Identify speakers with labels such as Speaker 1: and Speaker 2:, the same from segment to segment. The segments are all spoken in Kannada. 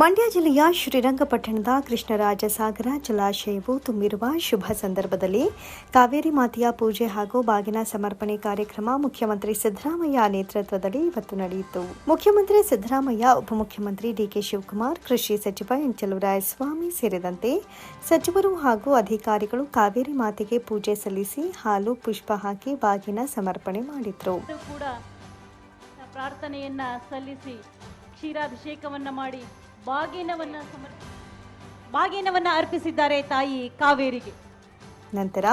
Speaker 1: ಮಂಡ್ಯ ಜಿಲ್ಲೆಯ ಶ್ರೀರಂಗಪಟ್ಟಣದ ಕೃಷ್ಣರಾಜ ಸಾಗರ ಜಲಾಶಯವು ತುಂಬಿರುವ ಶುಭ ಸಂದರ್ಭದಲ್ಲಿ ಕಾವೇರಿ ಮಾತೆಯ ಪೂಜೆ ಹಾಗೂ ಬಾಗಿನ ಸಮರ್ಪಣೆ ಕಾರ್ಯಕ್ರಮ ಮುಖ್ಯಮಂತ್ರಿ ಸಿದ್ದರಾಮಯ್ಯ ನೇತೃತ್ವದಲ್ಲಿ ಇವತ್ತು ನಡೆಯಿತು. ಮುಖ್ಯಮಂತ್ರಿ ಸಿದ್ದರಾಮಯ್ಯ, ಉಪಮುಖ್ಯಮಂತ್ರಿ ಡಿಕೆ ಶಿವಕುಮಾರ್, ಕೃಷಿ ಸಚಿವ ಸ್ವಾಮಿ ಸೇರಿದಂತೆ ಸಚಿವರು ಹಾಗೂ ಅಧಿಕಾರಿಗಳು ಕಾವೇರಿ ಮಾತೆಗೆ ಪೂಜೆ ಸಲ್ಲಿಸಿ ಹಾಲು, ಪುಷ್ಪ ಹಾಕಿ ಬಾಗಿನ ಸಮರ್ಪಣೆ ಮಾಡಿದರು.
Speaker 2: ಪ್ರಾರ್ಥನೆಯನ್ನ ಸಲ್ಲಿಸಿ ಕ್ಷೀರಾಭಿಷೇಕವನ್ನು ಮಾಡಿ ಬಾಗಿನವನ್ನ ಬಾಗಿನವನ್ನ ಅರ್ಪಿಸಿದ್ದಾರೆ ತಾಯಿ ಕಾವೇರಿಗೆ.
Speaker 1: ನಂತರ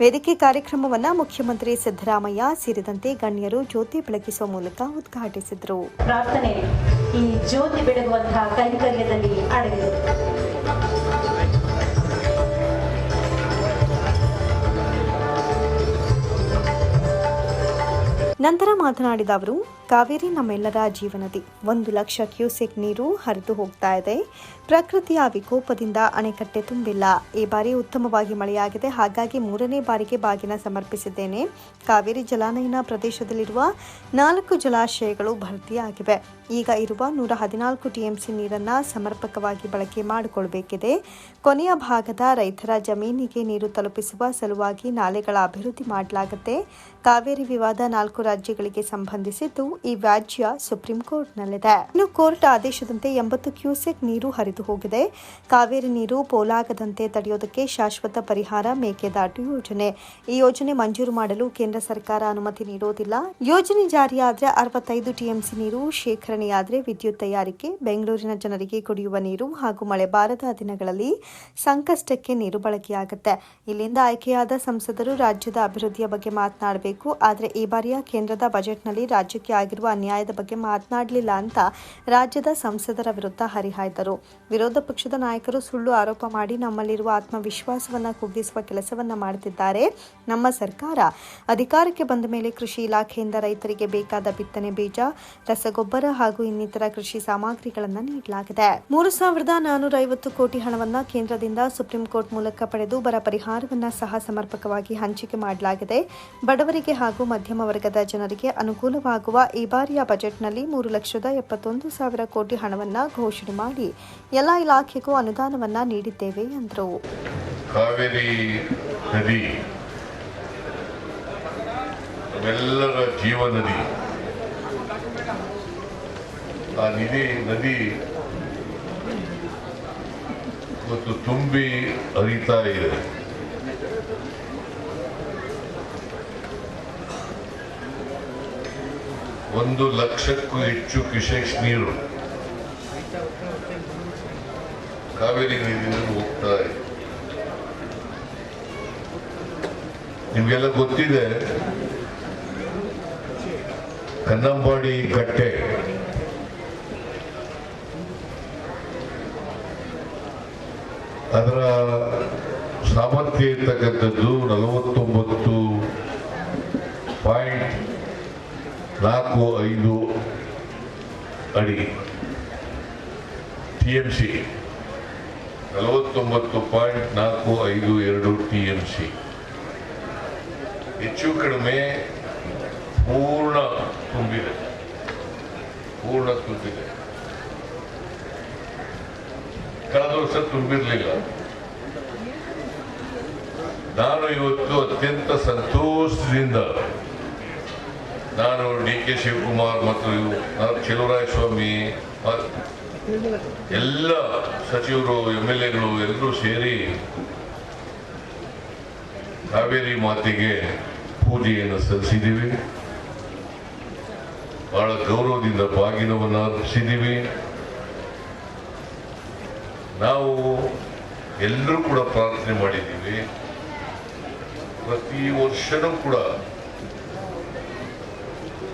Speaker 1: ವೇದಿಕೆ ಕಾರ್ಯಕ್ರಮವನ್ನು ಮುಖ್ಯಮಂತ್ರಿ ಸಿದ್ದರಾಮಯ್ಯ ಸೇರಿದಂತೆ ಗಣ್ಯರು ಜ್ಯೋತಿ ಬೆಳಗಿಸುವ ಮೂಲಕ ಉದ್ಘಾಟಿಸಿದರು.
Speaker 3: ಪ್ರಾರ್ಥನೆ ಈ ಜ್ಯೋತಿ ಬೆಳಗುವಂತಹ ಕೈಂಕರ್ಯದಲ್ಲಿ ಅಡಗಿದೆ
Speaker 1: ನಂತರ ಮಾತನಾಡಿದ ಅವರು ಕಾವೇರಿ ನಮ್ಮೆಲ್ಲರ ಜೀವನದಿ. ಒಂದು ಲಕ್ಷ ಕ್ಯೂಸೆಕ್ ನೀರು ಹರಿದು ಹೋಗ್ತಾ ಇದೆ. ಪ್ರಕೃತಿಯ ವಿಕೋಪದಿಂದ ಅಣೆಕಟ್ಟೆ ತುಂಬಿಲ್ಲ. ಈ ಬಾರಿ ಉತ್ತಮವಾಗಿ ಮಳೆಯಾಗಿದೆ. ಹಾಗಾಗಿ ಮೂರನೇ ಬಾರಿಗೆ ಬಾಗಿನ ಸಮರ್ಪಿಸಿದ್ದೇನೆ. ಕಾವೇರಿ ಜಲಾನಯನ ಪ್ರದೇಶದಲ್ಲಿರುವ ನಾಲ್ಕು ಜಲಾಶಯಗಳು ಭರ್ತಿಯಾಗಿವೆ. ಈಗ ಇರುವ ನೂರ ಹದಿನಾಲ್ಕು ಟಿಎಂಸಿ ನೀರನ್ನು ಸಮರ್ಪಕವಾಗಿ ಬಳಕೆ ಮಾಡಿಕೊಳ್ಬೇಕಿದೆ. ಕೊನೆಯ ಭಾಗದ ರೈತರ ಜಮೀನಿಗೆ ನೀರು ತಲುಪಿಸುವ ಸಲುವಾಗಿ ನಾಲೆಗಳ ಅಭಿವೃದ್ಧಿ ಮಾಡಲಾಗುತ್ತೆ. ಕಾವೇರಿ ವಿವಾದ ನಾಲ್ಕು ರಾಜ್ಯಗಳಿಗೆ ಸಂಬಂಧಿಸಿದ್ದು ಈ ವ್ಯಾಜ್ಯ ಸುಪ್ರೀಂ ಕೋರ್ಟ್ನಲ್ಲಿದೆ. ಇನ್ನು ಕೋರ್ಟ್ ಆದೇಶದಂತೆ ಎಂಬತ್ತು ಕ್ಯೂಸೆಕ್ ನೀರು ಹರಿದು ಹೋಗಿದೆ. ಕಾವೇರಿ ನೀರು ಪೋಲಾಗದಂತೆ ತಡೆಯೋದಕ್ಕೆ ಶಾಶ್ವತ ಪರಿಹಾರ ಮೇಕೆದಾಟು ಯೋಜನೆ. ಈ ಯೋಜನೆ ಮಂಜೂರು ಮಾಡಲು ಕೇಂದ್ರ ಸರ್ಕಾರ ಅನುಮತಿ ನೀಡೋದಿಲ್ಲ. ಯೋಜನೆ ಜಾರಿಯಾದರೆ ಅರವತ್ತೈದು ಟಿಎಂಸಿ ನೀರು ಶೇಖರಣೆಯಾದರೆ ವಿದ್ಯುತ್ ತಯಾರಿಕೆ, ಬೆಂಗಳೂರಿನ ಜನರಿಗೆ ಕುಡಿಯುವ ನೀರು ಹಾಗೂ ಮಳೆ ಬಾರದ ದಿನಗಳಲ್ಲಿ ಸಂಕಷ್ಟಕ್ಕೆ ನೀರು ಬಳಕೆಯಾಗುತ್ತೆ. ಇಲ್ಲಿಂದ ಆಯ್ಕೆಯಾದ ಸಂಸದರು ರಾಜ್ಯದ ಅಭಿವೃದ್ಧಿಯ ಬಗ್ಗೆ ಮಾತನಾಡಬೇಕು. ಆದರೆ ಈ ಬಾರಿಯ ಕೇಂದ್ರದ ಬಜೆಟ್ನಲ್ಲಿ ರಾಜ್ಯಕ್ಕೆ ಆಗಿರುವ ಅನ್ಯಾಯದ ಬಗ್ಗೆ ಮಾತನಾಡಲಿಲ್ಲ ಅಂತ ರಾಜ್ಯದ ಸಂಸದರ ವಿರುದ್ಧ ಹರಿಹಾಯ್ದರು. ವಿರೋಧ ಪಕ್ಷದ ನಾಯಕರು ಸುಳ್ಳು ಆರೋಪ ಮಾಡಿ ನಮ್ಮಲ್ಲಿರುವ ಆತ್ಮವಿಶ್ವಾಸವನ್ನ ಕುಗ್ಗಿಸುವ ಕೆಲಸವನ್ನ ಮಾಡುತ್ತಿದ್ದಾರೆ ನಮ್ಮ ಸರ್ಕಾರ ಅಧಿಕಾರಕ್ಕೆ ಬಂದ ಮೇಲೆ ಕೃಷಿ ಇಲಾಖೆಯಿಂದ ರೈತರಿಗೆ ಬೇಕಾದ ಬಿತ್ತನೆ ಬೀಜ, ರಸಗೊಬ್ಬರ ಹಾಗೂ ಇನ್ನಿತರ ಕೃಷಿ ಸಾಮಗ್ರಿಗಳನ್ನು ನೀಡಲಾಗಿದೆ. ಮೂರು ಸಾವಿರದ ನಾನೂರ ಐವತ್ತು ಕೋಟಿ ಹಣವನ್ನ ಕೇಂದ್ರದಿಂದ ಸುಪ್ರೀಂ ಕೋರ್ಟ್ ಮೂಲಕ ಪಡೆದು ಬರ ಪರಿಹಾರವನ್ನ ಸಹ ಸಮರ್ಪಕವಾಗಿ ಹಂಚಿಕೆ ಮಾಡಲಾಗಿದೆ. ಬಡವರಿಗೆ ಹಾಗೂ ಮಧ್ಯಮ ವರ್ಗದ ಜನರಿಗೆ ಅನುಕೂಲವಾಗುವ ಈ ಬಾರಿಯ ಬಜೆಟ್ನಲ್ಲಿ ಮೂರು ಲಕ್ಷದ ಎಪ್ಪತ್ತೊಂದು ಸಾವಿರ ಕೋಟಿ ಹಣವನ್ನ ಘೋಷಣೆ ಮಾಡಿ ಎಲ್ಲ ಇಲಾಖೆಗೂ ಅನುದಾನವನ್ನು ನೀಡಿದ್ದೇವೆ ಎಂದರು
Speaker 4: ಕಾವೇರಿ ನದಿ ಎಲ್ಲರ ಜೀವ ನದಿ ನದಿ ಮತ್ತು ತುಂಬಿ ಹರಿತಾ ಇದೆ. ಒಂದು ಲಕ್ಷಕ್ಕೂ ಹೆಚ್ಚು ಕಿಶೇಷ್ ನೀರು. ಕಾವೇರಿ ನೀರಿನಿಂದ ಹೋಗ್ತಾ ಇದೆ. ನಿಮ್ಗೆಲ್ಲ ಗೊತ್ತಿದೆ, ಕನ್ನಂಬಾಡಿ ಕಟ್ಟೆ ಅದರ ಸಾಮರ್ಥ್ಯ ಇರ್ತಕ್ಕಂಥದ್ದು ನಲವತ್ತೊಂಬತ್ತು ನಾಲ್ಕು ಐದು ಅಡಿ. T M C. ನಲವತ್ತೊಂಬತ್ತು ಪಾಯಿಂಟ್ ನಾಲ್ಕು ಐದು ಎರಡು ಟಿ ಎಂ ಸಿ. ಹೆಚ್ಚು ಕಡಿಮೆ ಪೂರ್ಣ ತುಂಬಿದೆ. ಪೂರ್ಣ ತುಂಬಿದೆ. ಕಳೆದ ವರ್ಷ ತುಂಬಿರಲಿಲ್ಲ. ನಾನು ಇವತ್ತು ಅತ್ಯಂತ ಸಂತೋಷದಿಂದ ನಾನು ಡಿ ಕೆ ಶಿವಕುಮಾರ್ ಮತ್ತು ಸ್ವಾಮಿ ಎಲ್ಲ ಸಚಿವರು ಎಂ ಎಲ್ ಎಗಳು ಎಲ್ಲರೂ ಸೇರಿ ಕಾವೇರಿ ಮಾತೆಗೆ ಪೂಜೆಯನ್ನು ಸಲ್ಲಿಸಿದ್ದೀವಿ. ಬಹಳ ಗೌರವದಿಂದ ಬಾಗಿಲವನ್ನು ಅರ್ಪಿಸಿದ್ದೀವಿ. ನಾವು ಎಲ್ಲರೂ ಕೂಡ ಪ್ರಾರ್ಥನೆ ಮಾಡಿದ್ದೀವಿ. ಪ್ರತಿ ವರ್ಷನೂ ಕೂಡ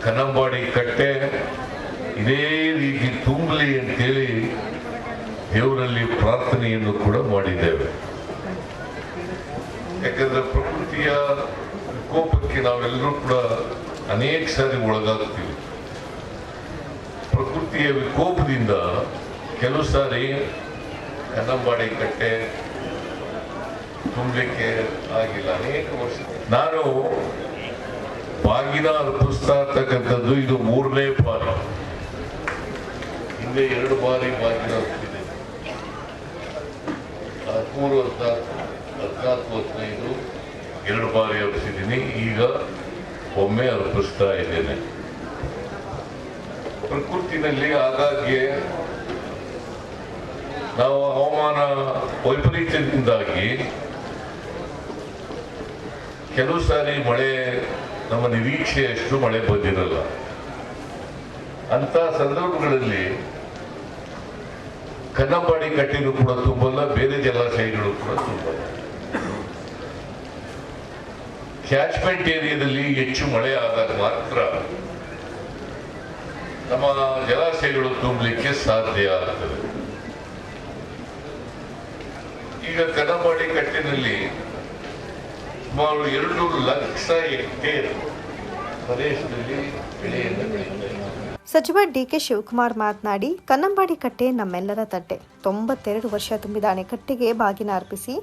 Speaker 4: ಕನ್ನಂಬಾಡಿ ಕಟ್ಟೆ ಇದೇ ರೀತಿ ತುಂಬಲಿ ಅಂತೇಳಿ ದೇವರಲ್ಲಿ ಪ್ರಾರ್ಥನೆಯನ್ನು ಕೂಡ ಮಾಡಿದ್ದೇವೆ. ಯಾಕಂದ್ರೆ ಪ್ರಕೃತಿಯ ವಿಕೋಪಕ್ಕೆ ನಾವೆಲ್ಲರೂ ಕೂಡ ಅನೇಕ ಸಾರಿ ಒಳಗಾಗ್ತೀವಿ. ಪ್ರಕೃತಿಯ ವಿಕೋಪದಿಂದ ಕೆಲವು ಸಾರಿ ಕನ್ನಂಬಾಡಿ ಕಟ್ಟೆ ತುಂಬಲಿಕ್ಕೆ ಆಗಿಲ್ಲ. ಅನೇಕ ವರ್ಷ ನಾನು ಬಾಗಿನ ಪುಸ್ತಕ ಇರ್ತಕ್ಕಂಥದ್ದು ಇದು ಮೂರನೇ ಬಾರಿ. ಹಿಂದೆ ಎರಡು ಬಾರಿ ಬಾಗಿನ ಆಗ್ತಿದೆ ಹದಿಮೂರು ಹದಿನಾಲ್ಕು ಹದಿನಾಲ್ಕು ಹದಿನೈದು ಎರಡು ಬಾರಿ ಅರ್ಪಿಸಿದ್ದೀನಿ. ಈಗ ಒಮ್ಮೆ ಅರ್ಪಿಸ್ತಾ ಇದ್ದೇನೆ. ಪ್ರಕೃತಿನಲ್ಲಿ ಆಗಾಗ್ಗೆ ನಾವು ಹವಾಮಾನ ವೈಪರೀತ್ಯದಿಂದಾಗಿ ಕೆಲವು ಸಾರಿ ಮಳೆ ನಮ್ಮ ನಿರೀಕ್ಷೆಯಷ್ಟು ಮಳೆ ಬಂದಿರಲ್ಲ ಅಂತ ಸಂದರ್ಭಗಳಲ್ಲಿ ಕನ್ನಂಬಾಡಿ ಕಟ್ಟಿನೂ ಕೂಡ ತುಂಬಲ್ಲ, ಬೇರೆ ಜಲಾಶಯಗಳು ಕೂಡ ತುಂಬಲ್ಲ. ಕ್ಯಾಚ್ಮೆಂಟ್ ಏರಿಯಾದಲ್ಲಿ ಹೆಚ್ಚು ಮಳೆ ಆದಾಗ ಮಾತ್ರ ನಮ್ಮ ಜಲಾಶಯಗಳು ತುಂಬಲಿಕ್ಕೆ ಸಾಧ್ಯ ಆಗ್ತದೆ. ಈಗ ಕನ್ನಂಬಾಡಿ ಕಟ್ಟಿನಲ್ಲಿ ಸುಮಾರು ಎರಡು ಲಕ್ಷ ಹೆಕ್ಟೇರ್ ಪ್ರದೇಶದಲ್ಲಿ ಬೆಳೆಯನ್ನು ಬೆಳೆಯುತ್ತೆ
Speaker 1: ಸಚಿವ ಡಿಕೆ ಶಿವಕುಮಾರ್ ಮಾತನಾಡಿ, ಕನ್ನಂಬಾಡಿ ಕಟ್ಟೆ ನಮ್ಮೆಲ್ಲರ ತಟ್ಟೆ. ತೊಂಬತ್ತೆರಡು ವರ್ಷ ತುಂಬಿದ ಅಣೆಕಟ್ಟೆಗೆ ಬಾಗಿನ ಅರ್ಪಿಸಿ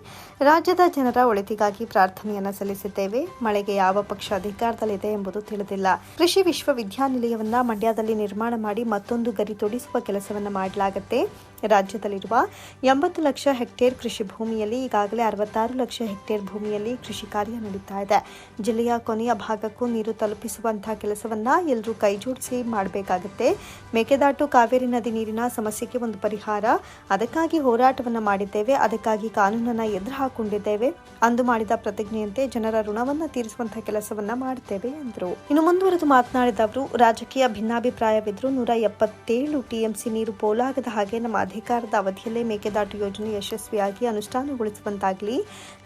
Speaker 1: ರಾಜ್ಯದ ಜನರ ಒಳಿತಿಗಾಗಿ ಪ್ರಾರ್ಥನೆಯನ್ನ ಸಲ್ಲಿಸಿದ್ದೇವೆ. ಮಳೆಗೆ ಯಾವ ಪಕ್ಷ ಅಧಿಕಾರದಲ್ಲಿದೆ ಎಂಬುದು ತಿಳಿದಿಲ್ಲ. ಕೃಷಿ ವಿಶ್ವವಿದ್ಯಾನಿಲಯವನ್ನ ಮಂಡ್ಯದಲ್ಲಿ ನಿರ್ಮಾಣ ಮಾಡಿ ಮತ್ತೊಂದು ಗರಿ ತೊಡಿಸುವ ಕೆಲಸವನ್ನ ಮಾಡಲಾಗುತ್ತೆ. ರಾಜ್ಯದಲ್ಲಿರುವ ಎಂಬತ್ತು ಲಕ್ಷ ಹೆಕ್ಟೇರ್ ಕೃಷಿ ಭೂಮಿಯಲ್ಲಿ ಈಗಾಗಲೇ ಅರವತ್ತಾರು ಲಕ್ಷ ಹೆಕ್ಟೇರ್ ಭೂಮಿಯಲ್ಲಿ ಕೃಷಿ ಕಾರ್ಯ ನಡೀತಾ ಇದೆ. ಜಿಲ್ಲೆಯ ಕೊನೆಯ ಭಾಗಕ್ಕೂ ನೀರು ತಲುಪಿಸುವಂತಹ ಕೆಲಸವನ್ನ ಎಲ್ಲರೂ ಕೈಜೋಡಿಸಿ ಮಾಡಬೇಕಾಗುತ್ತೆ. ಮೇಕೆದಾಟು ಕಾವೇರಿ ನದಿ ನೀರಿನ ಸಮಸ್ಯೆಗೆ ಒಂದು ಪರಿಹಾರ. ಅದಕ್ಕಾಗಿ ಹೋರಾಟವನ್ನ ಮಾಡಿದ್ದೇವೆ, ಅದಕ್ಕಾಗಿ ಕಾನೂನನ್ನ ಎದುರು ಹಾಕೊಂಡಿದ್ದೇವೆ ಅಂದು ಮಾಡಿದ ಪ್ರತಿಜ್ಞೆಯಂತೆ ಜನರ ಋಣವನ್ನ ತೀರಿಸುವಂತಹ ಕೆಲಸವನ್ನ ಮಾಡುತ್ತೇವೆ ಎಂದರು. ಇನ್ನು ಮುಂದುವರೆದು ಮಾತನಾಡಿದ ಅವರು, ರಾಜಕೀಯ ಭಿನ್ನಾಭಿಪ್ರಾಯವಿದ್ರು ನೂರ ಎಪ್ಪತ್ತೇಳು ಟಿಎಂಸಿ ನೀರು ಪೋಲಾಗದ ಹಾಗೆ ನಮ್ಮ ಅಧಿಕಾರದ ಅವಧಿಯಲ್ಲೇ ಮೇಕೆದಾಟು ಯೋಜನೆ ಯಶಸ್ವಿಯಾಗಿ ಅನುಷ್ಠಾನಗೊಳಿಸುವಂತಾಗಲಿ,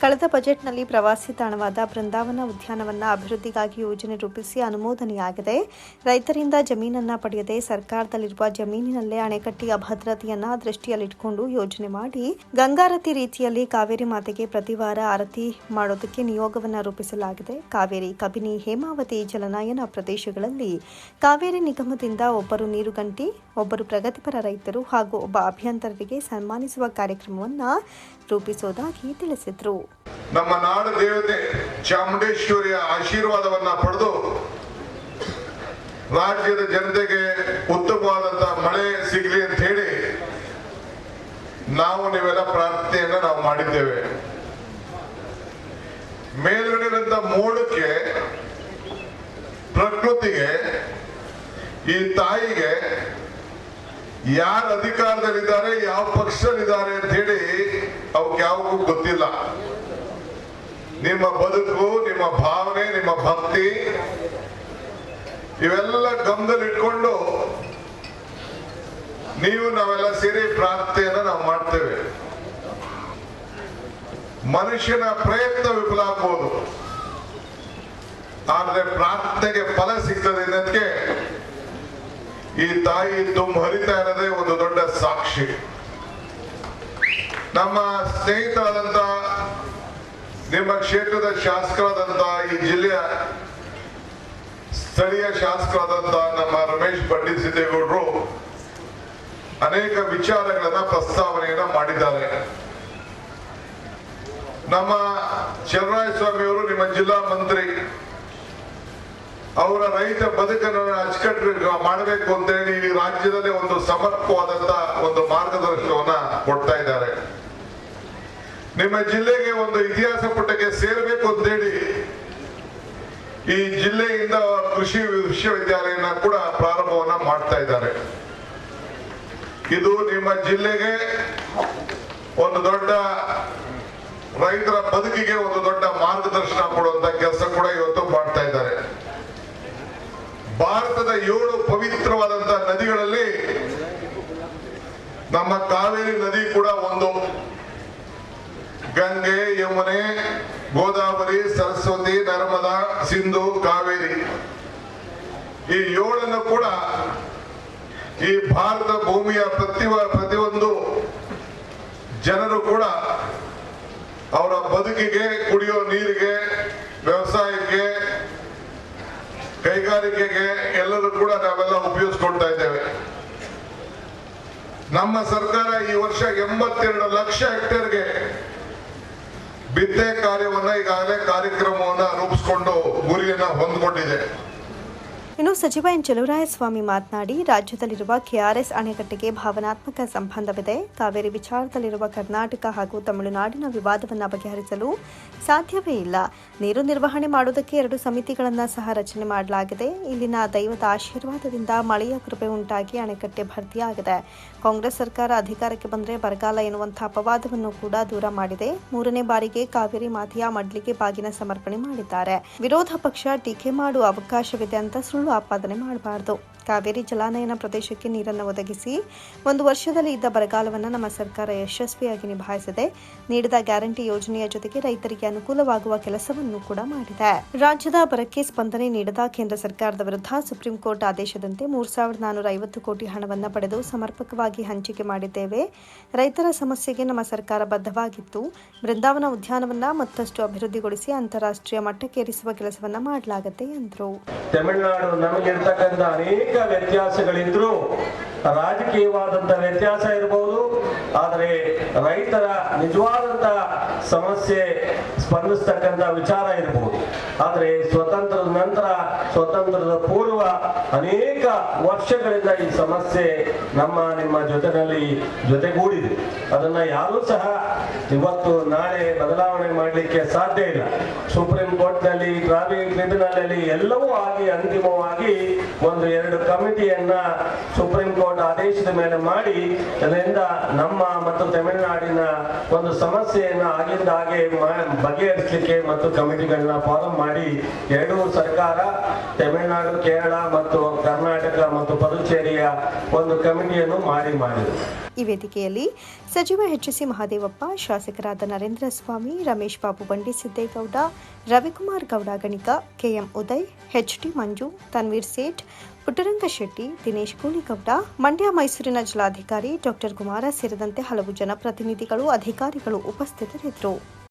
Speaker 1: ಕಳೆದ ಬಜೆಟ್ನಲ್ಲಿ ಪ್ರವಾಸಿ ತಾಣವಾದ ಬೃಂದಾವನ ಉದ್ಯಾನವನ್ನ ಅಭಿವೃದ್ಧಿಗಾಗಿ ಯೋಜನೆ ರೂಪಿಸಿ ಅನುಮೋದನೆಯಾಗಿದೆ. ರೈತರಿಂದ ಜಮೀನನ್ನ ಪಡೆಯದೆ ಸರ್ಕಾರದಲ್ಲಿರುವ ಜಮೀನಿನಲ್ಲೇ ಅಣೆಕಟ್ಟಿಯ ಭದ್ರತೆಯನ್ನ ದೃಷ್ಟಿಯಲ್ಲಿಟ್ಟುಕೊಂಡು ಯೋಜನೆ ಮಾಡಿ ಗಂಗಾರತಿ ರೀತಿಯಲ್ಲಿ ಕಾವೇರಿ ಮಾತೆಗೆ ಪ್ರತಿವಾರ ಆರತಿ ಮಾಡೋದಕ್ಕೆ ನಿಯೋಗವನ್ನು ರೂಪಿಸಲಾಗಿದೆ. ಕಾವೇರಿ ಕಬಿನಿ, ಹೇಮಾವತಿ, ಜಲನಯನ ಪ್ರದೇಶಗಳಲ್ಲಿ ಕಾವೇರಿ ನಿಗಮದಿಂದ ಒಬ್ಬರು ನೀರುಗಂಟಿ ಒಬ್ಬರು ಪ್ರಗತಿಪರ ರೈತರು ಹಾಗೂ ಒಬ್ಬ ಅಭಿಯಂತರರಿಗೆ ಸನ್ಮಾನಿಸುವ ಕಾರ್ಯಕ್ರಮವನ್ನು ರೂಪಿಸುವುದಾಗಿ ತಿಳಿಸಿದರು.
Speaker 5: ನಮ್ಮ ನಾಡು ದೇವತೆ ಚಾಮುಂಡೇಶ್ವರಿಯ ಆಶೀರ್ವಾದವನ್ನ ಪಡೆದು ರಾಜ್ಯದ ಜನತೆಗೆ ಉತ್ತಮವಾದಂತಹ ಮಳೆ ಸಿಗಲಿ ನಾವು ನೀವೆಲ್ಲ ಪ್ರಾರ್ಥನೆಯನ್ನ ನಾವು ಮಾಡಿದ್ದೇವೆ. ಮೇಲ್ಗಡೆದಂತ ಮೋಡಕ್ಕೆ, ಪ್ರಕೃತಿಗೆ, ಈ ತಾಯಿಗೆ ಯಾರು ಅಧಿಕಾರದಲ್ಲಿದ್ದಾರೆ, ಯಾವ ಪಕ್ಷದಲ್ಲಿದ್ದಾರೆ ಅಂತ ಹೇಳಿ ಅವಕ್ಕೆ ಯಾವಕ್ಕೂ ಗೊತ್ತಿಲ್ಲ. ನಿಮ್ಮ ಬದುಕು, ನಿಮ್ಮ ಭಾವನೆ, ನಿಮ್ಮ ಭಕ್ತಿ, ಇವೆಲ್ಲ ಗಮನದಲ್ಲಿಟ್ಕೊಂಡು ನೀವು ನಾವೆಲ್ಲ ಸೇರಿ ಪ್ರಾರ್ಥನೆಯನ್ನ ನಾವು ಮಾಡ್ತೇವೆ. ಮನುಷ್ಯನ ಪ್ರಯತ್ನ ವಿಫಲ ಆಗ್ಬೋದು. ಆದ್ರೆ ಪ್ರಾರ್ಥನೆಗೆ ಫಲ ಸಿಗ್ತದೆ ಅನ್ನೋದಕ್ಕೆ ಈ ತಾಯಿ ತುಂಬ ಹರಿತಾ ಇರೋದೇ ಒಂದು ದೊಡ್ಡ ಸಾಕ್ಷಿ. ನಮ್ಮ ಸ್ನೇಹಿತರಾದಂತ ನಿಮ್ಮ ಕ್ಷೇತ್ರದ ಶಾಸಕರಾದಂತ ಈ ಜಿಲ್ಲೆಯ ಸ್ಥಳೀಯ ಶಾಸಕರಾದಂತ ನಮ್ಮ ರಮೇಶ್ ಪಂಡಿತ್ ಸಿದ್ದೇಗೌಡರು ಅನೇಕ ವಿಚಾರಗಳನ್ನ ಪ್ರಸ್ತಾವನೆಯನ್ನ ಮಾಡಿದ್ದಾರೆ. ನಮ್ಮ ಚಲರಾಯ ಸ್ವಾಮಿಯವರು, ನಿಮ್ಮ ಜಿಲ್ಲಾ ಮಂತ್ರಿ, ಅವರ ರೈತ ಬದುಕನ್ನು ಅಚ್ಚುಕಟ್ಟು ಮಾಡಬೇಕು ಅಂತ ಹೇಳಿ ಈ ರಾಜ್ಯದಲ್ಲಿ ಒಂದು ಸಮರ್ಪವಾದಂತ ಒಂದು ಮಾರ್ಗದರ್ಶನವನ್ನ ಕೊಡ್ತಾ ಇದ್ದಾರೆ. ನಿಮ್ಮ ಜಿಲ್ಲೆಗೆ ಒಂದು ಇತಿಹಾಸ ಪುಟಕ್ಕೆ ಸೇರಬೇಕು ಅಂತ ಹೇಳಿ ಈ ಜಿಲ್ಲೆಯಿಂದ ಕೃಷಿ ವಿಶ್ವವಿದ್ಯಾಲಯನ ಕೂಡ ಪ್ರಾರಂಭವನ್ನ ಮಾಡ್ತಾ ಇದ್ದಾರೆ. ಇದು ನಿಮ್ಮ ಜಿಲ್ಲೆಗೆ ಒಂದು ದೊಡ್ಡ ರೈತರ ಬದುಕಿಗೆ ಒಂದು ದೊಡ್ಡ ಮಾರ್ಗದರ್ಶನ ಕೊಡುವಂತ ಕೆಲಸ ಕೂಡ ಇವತ್ತು ಮಾಡ್ತಾ ಇದ್ದಾರೆ. ಭಾರತದ ಏಳು ಪವಿತ್ರವಾದಂತ ನದಿಗಳಲ್ಲಿ ನಮ್ಮ ಕಾವೇರಿ ನದಿ ಕೂಡ ಒಂದು. ಗಂಗೆ, ಯಮುನೆ, ಗೋದಾವರಿ, ಸರಸ್ವತಿ, ನರ್ಮದಾ, ಸಿಂಧು, ಕಾವೇರಿ. ಈ ಏಳನ್ನು ಕೂಡ ಈ ಭಾರತ ಭೂಮಿಯ ಪ್ರತಿ ಪ್ರತಿಯೊಂದು ಜನರು ಕೂಡ ಅವರ ಬದುಕಿಗೆ, ಕುಡಿಯೋ ನೀರಿಗೆ, ವ್ಯವಸಾಯಕ್ಕೆ, ಕೈಗಾರಿಕೆಗೆ ಎಲ್ಲರೂ ಕೂಡ ನಾವೆಲ್ಲ ಉಪಯೋಗಿಸ್ಕೊಳ್ತಾ ಇದ್ದೇವೆ. ನಮ್ಮ ಸರ್ಕಾರ ಈ ವರ್ಷ ಎಂಬತ್ತೆರಡು ಲಕ್ಷ ಹೆಕ್ಟೇರ್ಗೆ ಬಿತ್ತೆ ಕಾರ್ಯವನ್ನ ಈಗಾಗಲೇ ಕಾರ್ಯಕ್ರಮವನ್ನ ರೂಪಿಸಿಕೊಂಡು ಗುರಿಯನ್ನ ಹೊಂದ್ಕೊಂಡಿದೆ.
Speaker 1: ಇನ್ನು ಸಚಿವ ಎನ್ ಚಲುವರಾಯಸ್ವಾಮಿ ಮಾತನಾಡಿ, ರಾಜ್ಯದಲ್ಲಿರುವ ಕೆಆರ್ಎಸ್ ಅಣೆಕಟ್ಟೆಗೆ ಭಾವನಾತ್ಮಕ ಸಂಬಂಧವಿದೆ. ಕಾವೇರಿ ವಿಚಾರದಲ್ಲಿರುವ ಕರ್ನಾಟಕ ಹಾಗೂ ತಮಿಳುನಾಡಿನ ವಿವಾದವನ್ನು ಬಗೆಹರಿಸಲು ಸಾಧ್ಯವೇ ಇಲ್ಲ. ನೀರು ನಿರ್ವಹಣೆ ಮಾಡುವುದಕ್ಕೆ ಎರಡು ಸಮಿತಿಗಳನ್ನು ಸಹ ರಚನೆ ಮಾಡಲಾಗಿದೆ. ಇಲ್ಲಿನ ದೈವದ ಆಶೀರ್ವಾದದಿಂದ ಮಳೆಯ ಕೃಪೆ ಉಂಟಾಗಿ ಅಣೆಕಟ್ಟೆ ಭರ್ತಿಯಾಗಿದೆ. ಕಾಂಗ್ರೆಸ್ ಸರ್ಕಾರ ಅಧಿಕಾರಕ್ಕೆ ಬಂದರೆ ಬರಗಾಲ ಎನ್ನುವಂಥ ಅಪವಾದವನ್ನು ಕೂಡ ದೂರ ಮಾಡಿದೆ. ಮೂರನೇ ಬಾರಿಗೆ ಕಾವೇರಿ ಮಾತೆಯ ಮಡ್ಲಿಗೆ ಬಾಗಿನ ಸಮರ್ಪಣೆ ಮಾಡಿದ್ದಾರೆ. ವಿರೋಧ ಪಕ್ಷ ಟೀಕೆ ಮಾಡುವ ಅವಕಾಶವಿದೆ ಅಂತ ಸುಳ್ಳು ಆಪಾದನೆ ಮಾಡಬಾರದು. ಕಾವೇರಿ ಜಲಾನಯನ ಪ್ರದೇಶಕ್ಕೆ ನೀರನ್ನು ಒದಗಿಸಿ ಒಂದು ವರ್ಷದಲ್ಲಿ ಇದ್ದ ಬರಗಾಲವನ್ನು ನಮ್ಮ ಸರ್ಕಾರ ಯಶಸ್ವಿಯಾಗಿ ನಿಭಾಯಿಸಿದೆ. ನೀಡಿದ ಗ್ಯಾರಂಟಿ ಯೋಜನೆಯ ಜೊತೆಗೆ ರೈತರಿಗೆ ಅನುಕೂಲವಾಗುವ ಕೆಲಸವನ್ನು ಕೂಡ ಮಾಡಿದೆ. ರಾಜ್ಯದ ಬರಕ್ಕೆ ಸ್ಪಂದನೆ ನೀಡದ ಕೇಂದ್ರ ಸರ್ಕಾರದ ವಿರುದ್ಧ ಸುಪ್ರೀಂ ಕೋರ್ಟ್ ಆದೇಶದಂತೆ ಮೂರು ಸಾವಿರದ ನಾನೂರ ಐವತ್ತು ಕೋಟಿ ಹಣವನ್ನು ಪಡೆದು ಸಮರ್ಪಕವಾಗಿ ಹಂಚಿಕೆ ಮಾಡಿದ್ದೇವೆ. ರೈತರ ಸಮಸ್ಯೆಗೆ ನಮ್ಮ ಸರ್ಕಾರ ಬದ್ಧವಾಗಿತ್ತು. ಬೃಂದಾವನ ಉದ್ಯಾನವನ್ನ ಮತ್ತಷ್ಟು ಅಭಿವೃದ್ಧಿಗೊಳಿಸಿ ಅಂತಾರಾಷ್ಟ್ರೀಯ ಮಟ್ಟಕ್ಕೇರಿಸುವ ಕೆಲಸವನ್ನ ಮಾಡಲಾಗುತ್ತೆ ಎಂದರು.
Speaker 6: ತಮಿಳುನಾಡು ನಮಗಿರ್ತಕ್ಕಂಥ ಅನೇಕ ವ್ಯತ್ಯಾಸಗಳಿದ್ರು. ರಾಜಕೀಯವಾದಂತ ವ್ಯತ್ಯಾಸ ಇರಬಹುದು ಆದರೆ ರೈತರ ನಿಜವಾದಂತಹ ಸಮಸ್ಯೆ ಸ್ಪಂದಿಸ್ತಕ್ಕಂಥ ವಿಚಾರ ಇರಬಹುದು ಆದರೆ ಸ್ವತಂತ್ರದ ನಂತರ, ಸ್ವತಂತ್ರದ ಪೂರ್ವ ಅನೇಕ ವರ್ಷಗಳಿಂದ ಈ ಸಮಸ್ಯೆ ನಮ್ಮ, ನಿಮ್ಮ ಜೊತೆನಲ್ಲಿ ಜೊತೆಗೂಡಿದೆ. ಅದನ್ನ ಯಾರೂ ಸಹ ಇವತ್ತು ನಾಳೆ ಬದಲಾವಣೆ ಮಾಡಲಿಕ್ಕೆ ಸಾಧ್ಯ ಇಲ್ಲ. ಸುಪ್ರೀಂ ಕೋರ್ಟ್ನಲ್ಲಿ ಟ್ರಾಫಿಕ್ ಟ್ರಿಬ್ಯುನಲ್ ಎಲ್ಲವೂ ಆಗಿ ಅಂತಿಮವಾಗಿ ಒಂದು ಎರಡು ಕಮಿಟಿಯನ್ನ ಸುಪ್ರೀಂ ಕೋರ್ಟ್ ಆದೇಶದ ಮೇಲೆ ಮಾಡಿ, ಅದರಿಂದ ನಮ್ಮ ಮತ್ತು ತಮಿಳುನಾಡಿನ ಒಂದು ಸಮಸ್ಯೆಯನ್ನು ಆಗಿಂದ ಹಾಗೆ ಬಗೆಹರಿಸಲಿಕ್ಕೆ ಮತ್ತು ಕಮಿಟಿಗಳನ್ನ ಫಾಲೋ ಮಾಡಿ ಎರಡೂ ಸರ್ಕಾರ, ತಮಿಳುನಾಡು, ಕೇರಳ ಮತ್ತು ಕರ್ನಾಟಕ ಮತ್ತು ಪುದುಚೇರಿಯ ಒಂದು ಕಮಿಟಿಯನ್ನು ಮಾಡಿ ಮಾಡಿದರು
Speaker 1: ಈ ವೇದಿಕೆಯಲ್ಲಿ ಸಚಿವ ಎಚ್ ಸಿ ಮಹಾದೇವಪ್ಪ, ಶಾಸಕರಾದ Narendra Swamy, Ramesh Babu Bandi Siddegowda Ravikumar Gowda, Ganiga KM Uday, H T Manju, Tanveer Sait Puttaranga Shetty Dinesh Kooligowda Mandya ಮೈಸೂರಿನ ಜಿಲ್ಲಾಧಿಕಾರಿ ಡಾಕ್ಟರ್ ಕುಮಾರ ಸೇರಿದಂತೆ ಹಲವು ಜನಪ್ರತಿನಿಧಿಗಳು ಅಧಿಕಾರಿಗಳು ಉಪಸ್ಥಿತರಿದ್ದರು.